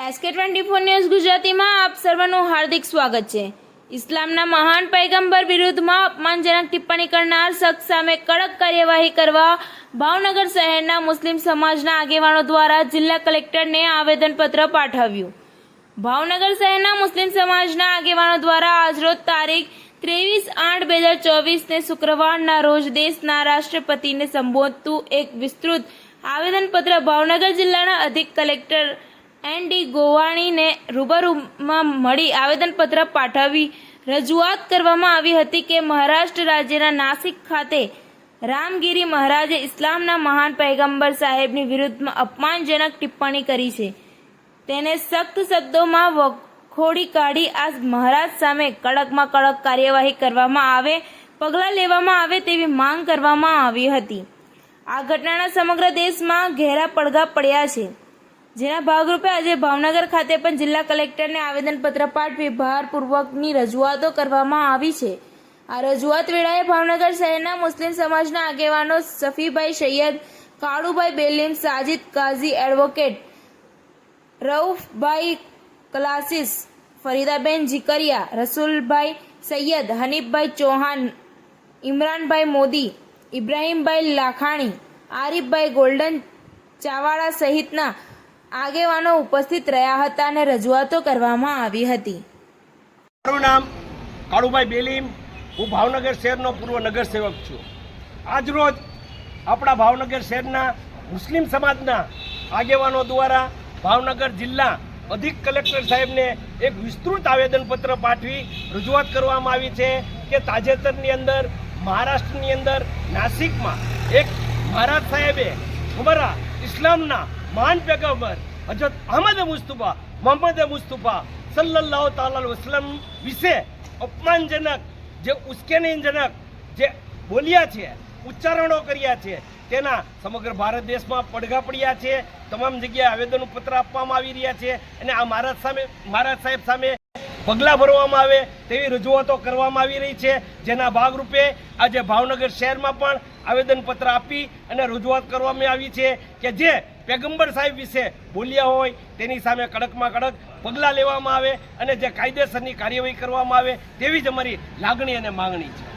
SK twenty four news ગુજરાતીમાં આપ સર્વનું હાર્દિક સ્વાગત છે. ઇસ્લામના મહાન પૈગંબર વિરુદ્ધમાં અપમાનજનક ટિપ્પણી કરનાર શખ્સ સામે કડક કાર્યવાહી કરવા ભાવનગર શહેરના મુસ્લિમ સમાજના આગેવાનો દ્વારા જિલ્લા કલેક્ટરને આવેદનપત્ર પાઠવ્યું. ભાવનગર શહેરના મુસ્લિમ સમાજના આગેવાનો દ્વારા આજરોજ તારીખ ત્રેવીસ આઠ બે હજાર ચોવીસને શુક્રવારના રોજ દેશના રાષ્ટ્રપતિને સંબોધતું એક વિસ્તૃત આવેદનપત્ર ભાવનગર જિલ્લાના અધિક કલેક્ટર એન ડી ગોવાણીને રૂબરૂમાં મળી આવેદનપત્ર પાઠવી રજૂઆત કરવામાં આવી હતી કે મહારાષ્ટ્ર રાજ્યના નાસિક ખાતે રામગીરી મહારાજે ઇસ્લામના મહાન પૈગંબર સાહેબની વિરુદ્ધમાં અપમાનજનક ટિપ્પણી કરી છે. તેને સખ્ત શબ્દોમાં વખોડી કાઢી આ મહારાજ સામે કડકમાં કડક કાર્યવાહી કરવામાં આવે, પગલાં લેવામાં આવે તેવી માંગ કરવામાં આવી હતી. આ ઘટનાના સમગ્ર દેશમાં ઘેરા પડઘા પડ્યા છે. જેના ભાગરૂપે આજે ભાવનગર ખાતે પણ જિલ્લા કલેક્ટરને આવેદનપત્ર પાઠવી ભારપૂર્વકની રજૂઆતો કરવામાં આવી છે. આ રજૂઆત વેળાએ ભાવનગર શહેરના મુસ્લિમ સમાજના આગેવાનો Safibhai Sayyed, Kalubhai Belim, Sajid Kazi advocate, Raufbhai classes, Faridaben Zikariya, Rasulbhai Sayyed, Hanifbhai Chauhan, Imranbhai Modi, Ibrahimbhai Lakhani, Arifbhai golden ચાવાળા સહિતના આગેવાનો ઉપસ્થિત રહ્યા હતા અને રજૂઆતો કરવામાં આવી હતી. મારું નામ કાળુભાઈ બેલીમ. હું ભાવનગર શહેરનો પૂર્વ નગરસેવક છું. આજરોજ આપણા ભાવનગર શહેરના મુસ્લિમ સમાજના આગેવાનો દ્વારા ભાવનગર જિલ્લા અધિક કલેક્ટર સાહેબને એક વિસ્તૃત આવેદનપત્ર પાઠવી રજૂઆત કરવામાં આવી છે કે તાજેતરની અંદર મહારાષ્ટ્રની અંદર નાસિકમાં એક મહારાજ સાહેબે અમારા ઇસ્લામના મહાન પેગમ્બર હજરત અહમદ મુસ્તુફા મોહમ્મદ મુસ્તુફા સલ્લલ્લાહુ તાલા વસલમ વિશે અપમાનજનક જે ઉશ્કેરણીજનક જે બોલ્યા છે ઉચ્ચારણો કર્યા છે તેના સમગ્ર ભારત દેશમાં પડઘા પડ્યા છે તમામ જગ્યાએ આવેદનો પત્ર આપવામાં આવી રહ્યા છે અને આ મહારાજ સામે મહારાજ સાહેબ સામે પગલાં ભરવામાં આવે તેવી રજૂઆતો કરવામાં આવી રહી છે, જેના ભાગરૂપે આજે ભાવનગર શહેરમાં પણ આવેદનપત્ર આપી અને રજૂઆત કરવામાં આવી છે કે જે પેગંબર સાહેબ વિશે બોલ્યા હોય, તેની સામે કડકમાં કડક પગલાં લેવામાં આવે અને જે કાયદેસરની કાર્યવાહી કરવામાં આવે, તેવી જ અમારી લાગણી અને માંગણી છે.